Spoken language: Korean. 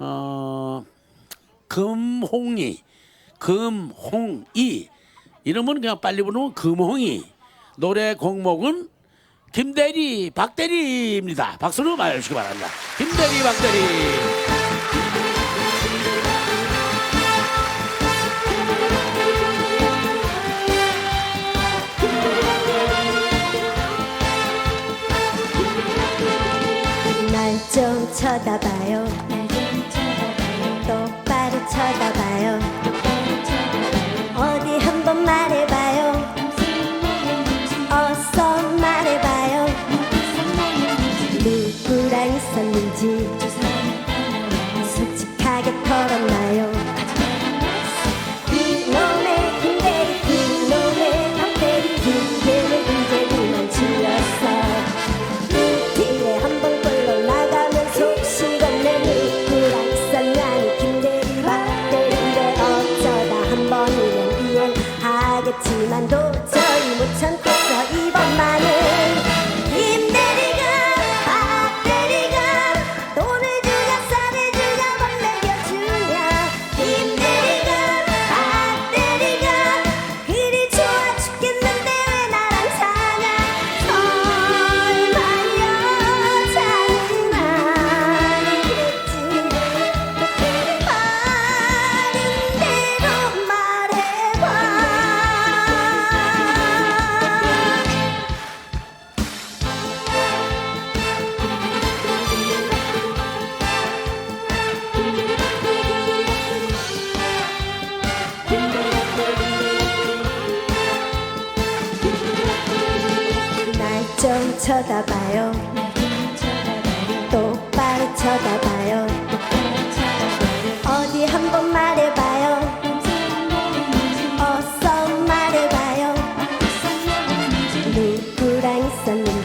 어, 금홍이, 금홍이 이름은 그냥 빨리 부르면 금홍이 노래 곡목은 김대리, 박대리입니다. 박수로 말해주시기 바랍니다. 김대리, 박대리. 쳐다봐요. 你记。 쳐다봐요. 똑바로 쳐다봐요. 어디 한번 말해봐요. 어서 말해봐요. 누구랑 있었는지.